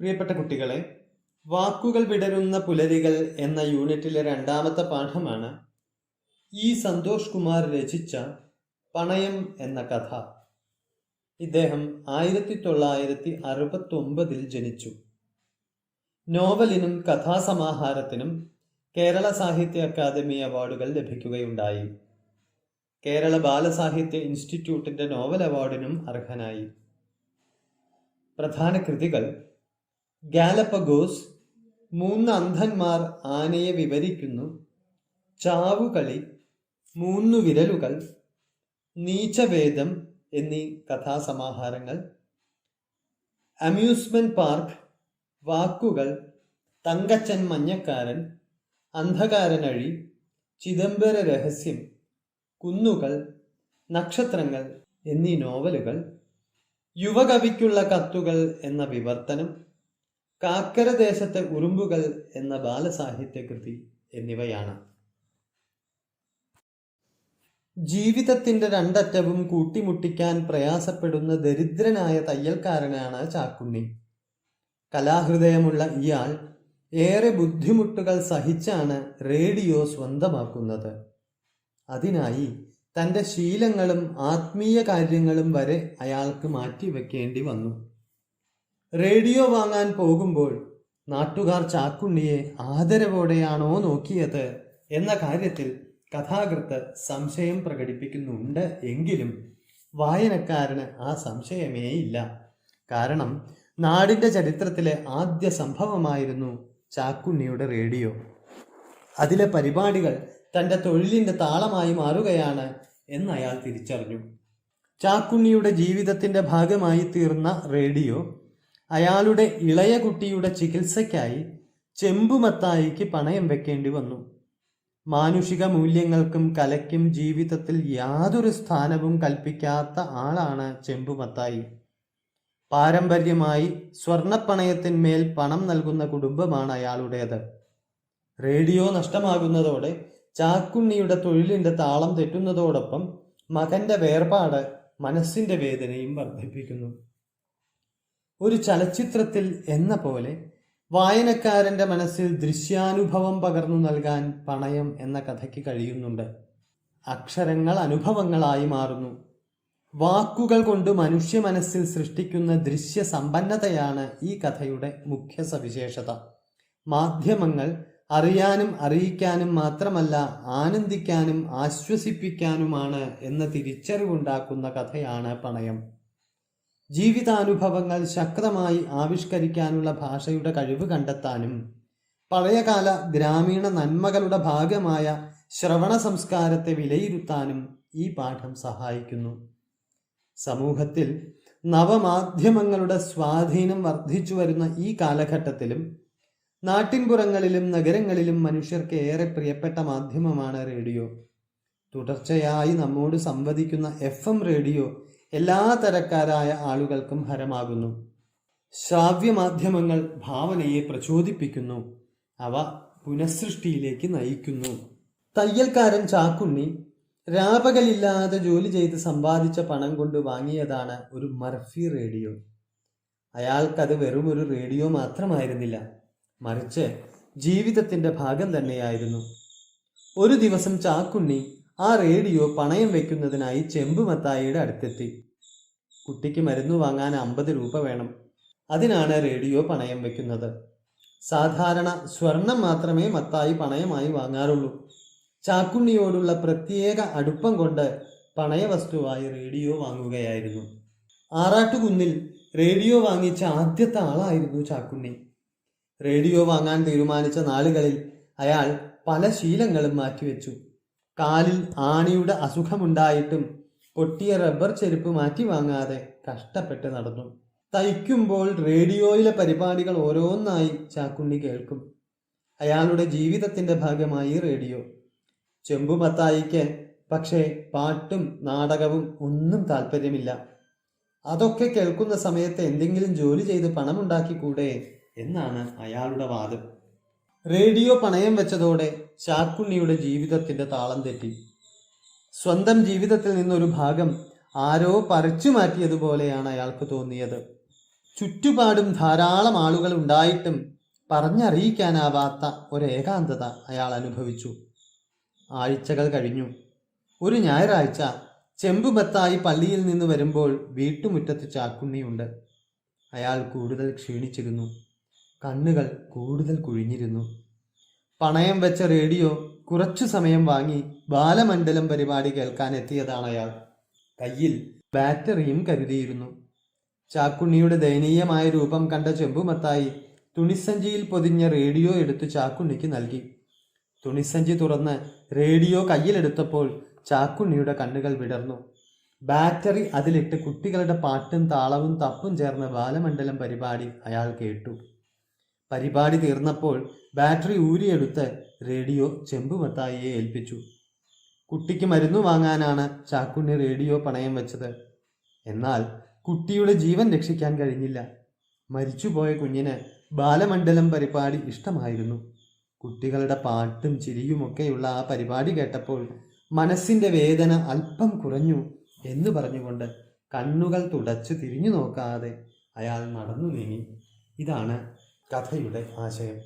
പ്രിയപ്പെട്ട കുട്ടികളെ വാക്കുകൾ വിടരുന്ന പുലരികൾ എന്ന യൂണിറ്റിലെ രണ്ടാമത്തെ പാഠമാണ് ഇ സന്തോഷ് കുമാർ രചിച്ച പണയം എന്ന കഥ. ഇദ്ദേഹം ആയിരത്തി തൊള്ളായിരത്തി അറുപത്തി ഒമ്പതിൽ ജനിച്ചു. നോവലിനും കഥാസമാഹാരത്തിനും കേരള സാഹിത്യ അക്കാദമി അവാർഡുകൾ ലഭിക്കുകയുണ്ടായി. കേരള ബാലസാഹിത്യ ഇൻസ്റ്റിറ്റ്യൂട്ടിന്റെ നോവൽ അവാർഡിനും അർഹനായി. പ്രധാന കൃതികൾ ഗാലപ്പഗോസ് മൂന്ന് അന്ധന്മാർ ആനയെ വിവരിക്കുന്നു. ചാവുകളി മൂന്നു വിരലുകൾ നീച്ചവേദം എന്നീ കഥാസമാഹാരങ്ങൾ അമ്യൂസ്മെന്റ് പാർക്ക് വാക്കുകൾ തങ്കച്ചൻ മഞ്ഞക്കാരൻ അന്ധകാരനഴി ചിദംബര രഹസ്യം കുന്നുകൾ നക്ഷത്രങ്ങൾ എന്നീ നോവലുകൾ യുവകവിക്കുള്ള കത്തുകൾ എന്ന വിവർത്തനം കാക്കര ദേശത്തെ ഉറുമ്പുകൾ എന്ന ബാലസാഹിത്യകൃതി എന്നിവയാണ്. ജീവിതത്തിന്റെ രണ്ടറ്റവും കൂട്ടിമുട്ടിക്കാൻ പ്രയാസപ്പെടുന്ന ദരിദ്രനായ തയ്യൽക്കാരനാണ് ചാക്കുണ്ണി. കലാഹൃദയമുള്ള ഇയാൾ ഏറെ ബുദ്ധിമുട്ടുകൾ സഹിച്ചാണ് റേഡിയോ സ്വന്തമാക്കുന്നത്. അതിനായി തന്റെ ശീലങ്ങളും ആത്മീയ കാര്യങ്ങളും വരെ അയാൾക്ക് മാറ്റിവെക്കേണ്ടി വന്നു. റേഡിയോ വാങ്ങാൻ പോകുമ്പോൾ നാട്ടുകാർ ചാക്കുണ്ണിയെ ആദരവോടെയാണോ നോക്കിയത് എന്ന കാര്യത്തിൽ കഥാകൃത്ത് സംശയം പ്രകടിപ്പിക്കുന്നുണ്ട് എങ്കിലും വായനക്കാരന് ആ സംശയമേ ഇല്ല. കാരണം നാടിന്റെ ചരിത്രത്തിലെ ആദ്യ സംഭവമായിരുന്നു ചാക്കുണ്ണിയുടെ റേഡിയോ. അതിലെ പരിപാടികൾ തന്റെ തൊഴിലിന്റെ താളമായി മാറുകയാണ് എന്ന് അയാൾ തിരിച്ചറിഞ്ഞു. ചാക്കുണ്ണിയുടെ ജീവിതത്തിന്റെ ഭാഗമായി തീർന്ന റേഡിയോ അയാളുടെ ഇളയ കുട്ടിയുടെ ചികിത്സയ്ക്കായി ചെമ്പുമത്തായിക്ക് പണയം വെക്കേണ്ടി വന്നു. മാനുഷിക മൂല്യങ്ങൾക്കും കലയ്ക്കും ജീവിതത്തിൽ യാതൊരു സ്ഥാനവും കൽപ്പിക്കാത്ത ആളാണ് ചെമ്പുമത്തായി. പാരമ്പര്യമായി സ്വർണപ്പണയത്തിന്മേൽ പണം നൽകുന്ന കുടുംബമാണ് അയാളുടേത്. റേഡിയോ നഷ്ടമാകുന്നതോടെ ചാക്കുണ്ണിയുടെ തൊഴിലിന്റെ താളം തെറ്റുന്നതോടൊപ്പം മകന്റെ വേർപാട് മനസ്സിന്റെ വേദനയും വർദ്ധിപ്പിക്കുന്നു. ഒരു ചലച്ചിത്രത്തിൽ എന്ന പോലെ വായനക്കാരന്റെ മനസ്സിൽ ദൃശ്യാനുഭവം പകർന്നു നൽകാൻ പണയം എന്ന കഥയ്ക്ക് കഴിയുന്നുണ്ട്. അക്ഷരങ്ങൾ അനുഭവങ്ങളായി മാറുന്നു. വാക്കുകൾ കൊണ്ട് മനുഷ്യ മനസ്സിൽ സൃഷ്ടിക്കുന്ന ദൃശ്യ സമ്പന്നതയാണ് ഈ കഥയുടെ മുഖ്യ സവിശേഷത. മാധ്യമങ്ങൾ അറിയാനും അറിയിക്കാനും മാത്രമല്ല ആനന്ദിക്കാനും ആശ്വസിപ്പിക്കാനുമാണ് എന്ന തിരിച്ചറിവുണ്ടാക്കുന്ന കഥയാണ് പണയം. ജീവിതാനുഭവങ്ങൾ ശക്തമായി ആവിഷ്കരിക്കാനുള്ള ഭാഷയുടെ കഴിവ് കണ്ടെത്താനും പഴയകാല ഗ്രാമീണ നന്മകളുടെ ഭാഗമായ ശ്രവണ സംസ്കാരത്തെ വിലയിരുത്താനും ഈ പാഠം സഹായിക്കുന്നു. സമൂഹത്തിൽ നവമാധ്യമങ്ങളുടെ സ്വാധീനം വർദ്ധിച്ചു വരുന്ന ഈ കാലഘട്ടത്തിലും നാട്ടിൻപുറങ്ങളിലും നഗരങ്ങളിലും മനുഷ്യർക്ക് ഏറെ പ്രിയപ്പെട്ട മാധ്യമമാണ് റേഡിയോ. തുടർച്ചയായി നമ്മോട് സംവദിക്കുന്ന എഫ് റേഡിയോ എല്ലാ തരക്കാരായ ആളുകൾക്കും ഹരമാകുന്നു. ശ്രാവ്യമാധ്യമങ്ങൾ ഭാവനയെ പ്രചോദിപ്പിക്കുന്നു. അവ പുനഃസൃഷ്ടിയിലേക്ക് നയിക്കുന്നു. തയ്യൽക്കാരൻ ചാക്കുണ്ണി രാപകലില്ലാതെ ജോലി ചെയ്ത് സമ്പാദിച്ച പണം കൊണ്ട് വാങ്ങിയതാണ് ഒരു മർഫി റേഡിയോ. അയാൾക്കത് വെറും ഒരു റേഡിയോ മാത്രമായിരുന്നില്ല. മറിച്ച് ജീവിതത്തിന്റെ ഭാഗം തന്നെയായിരുന്നു. ഒരു ദിവസം ചാക്കുണ്ണി ആ റേഡിയോ പണയം വെക്കുന്നതിനായി ചെമ്പുമത്തായിയുടെ അടുത്തെത്തി. കുട്ടിക്ക് മരുന്ന് വാങ്ങാൻ അമ്പത് രൂപ വേണം. അതിനാണ് റേഡിയോ പണയം വെക്കുന്നത്. സാധാരണ സ്വർണം മാത്രമേ മത്തായി പണയമായി വാങ്ങാറുള്ളൂ. ചാക്കുണ്ണിയോടുള്ള പ്രത്യേക അടുപ്പം കൊണ്ട് പണയ വസ്തുവായി റേഡിയോ വാങ്ങുകയായിരുന്നു. ആറാട്ടുകുന്നിൽ റേഡിയോ വാങ്ങിച്ച ആദ്യത്തെ ആളായിരുന്നു ചാക്കുണ്ണി. റേഡിയോ വാങ്ങാൻ തീരുമാനിച്ച നാളുകളിൽ അയാൾ പല ശീലങ്ങളും മാറ്റിവെച്ചു. കാലിൽ ആണിയുടെ അസുഖമുണ്ടായിട്ടും പൊട്ടിയ റബ്ബർ ചെരുപ്പ് മാറ്റി വാങ്ങാതെ കഷ്ടപ്പെട്ട് നടന്നു. തയ്ക്കുമ്പോൾ റേഡിയോയിലെ പരിപാടികൾ ഓരോന്നായി ചാക്കുണ്ണി കേൾക്കും. അയാളുടെ ജീവിതത്തിന്റെ ഭാഗമായി റേഡിയോ. ചെമ്പുമത്തായിക്ക് പക്ഷേ പാട്ടും നാടകവും ഒന്നും താല്പര്യമില്ല. അതൊക്കെ കേൾക്കുന്ന സമയത്ത് എന്തെങ്കിലും ജോലി ചെയ്ത് പണമുണ്ടാക്കിക്കൂടെ എന്നാണ് അയാളുടെ വാദം. റേഡിയോ പണയം വെച്ചതോടെ ചാക്കുണ്ണിയുടെ ജീവിതത്തിന്റെ താളം തെറ്റി. സ്വന്തം ജീവിതത്തിൽ നിന്നൊരു ഭാഗം ആരോ പറിച്ചു മാറ്റിയതുപോലെയാണ് അയാൾക്ക് തോന്നിയത്. ചുറ്റുപാടും ധാരാളം ആളുകൾ ഉണ്ടായിട്ടും പറഞ്ഞറിയിക്കാനാവാത്ത ഒരേകാന്തത അയാൾ അനുഭവിച്ചു. ആഴ്ചകൾ കഴിഞ്ഞു. ഒരു ഞായറാഴ്ച ചെമ്പുബത്തായി പള്ളിയിൽ നിന്ന് വരുമ്പോൾ വീട്ടുമുറ്റത്ത് ചാക്കുണ്ണിയുണ്ട് അയാൾ കൂടുതൽ ക്ഷീണിച്ചിരുന്നു. കണ്ണുകൾ കൂടുതൽ കുഴിഞ്ഞിരുന്നു. പണയം വെച്ച റേഡിയോ കുറച്ചു സമയം വാങ്ങി ബാലമണ്ഡലം പരിപാടി കേൾക്കാൻ എത്തിയതാണ് അയാൾ. കയ്യിൽ ബാറ്ററിയും കരുതിയിരുന്നു. ചാക്കുണ്ണിയുടെ ദയനീയമായ രൂപം കണ്ട ചെമ്പുമത്തായി തുണിസഞ്ചിയിൽ പൊതിഞ്ഞ റേഡിയോ എടുത്ത് ചാക്കുണ്ണിക്ക് നൽകി. തുണിസഞ്ചി തുറന്ന് റേഡിയോ കയ്യിലെടുത്തപ്പോൾ ചാക്കുണ്ണിയുടെ കണ്ണുകൾ വിടർന്നു. ബാറ്ററി അതിലിട്ട് കുട്ടികളുടെ പാട്ടും താളവും തപ്പും ചേർന്ന ബാലമണ്ഡലം പരിപാടി അയാൾ കേട്ടു. പരിപാടി തീർന്നപ്പോൾ ബാറ്ററി ഊരിയെടുത്ത് റേഡിയോ ചെമ്പുമത്തായിയെ ഏൽപ്പിച്ചു. കുട്ടിക്ക് മരുന്ന് വാങ്ങാനാണ് ചാക്കുണ്ണി റേഡിയോ പണയം വെച്ചത്. എന്നാൽ കുട്ടിയുടെ ജീവൻ രക്ഷിക്കാൻ കഴിഞ്ഞില്ല. മരിച്ചുപോയ കുഞ്ഞിന് ബാലമണ്ഡലം പരിപാടി ഇഷ്ടമായിരുന്നു. കുട്ടികളുടെ പാട്ടും ചിരിയുമൊക്കെയുള്ള ആ പരിപാടി കേട്ടപ്പോൾ മനസ്സിന്റെ വേദന അല്പം കുറഞ്ഞു എന്ന് പറഞ്ഞുകൊണ്ട് കണ്ണുകൾ തുടച്ചു തിരിഞ്ഞു നോക്കാതെ അയാൾ നടന്നു നീങ്ങി. ഇതാണ് കഥയുടെ ആശയം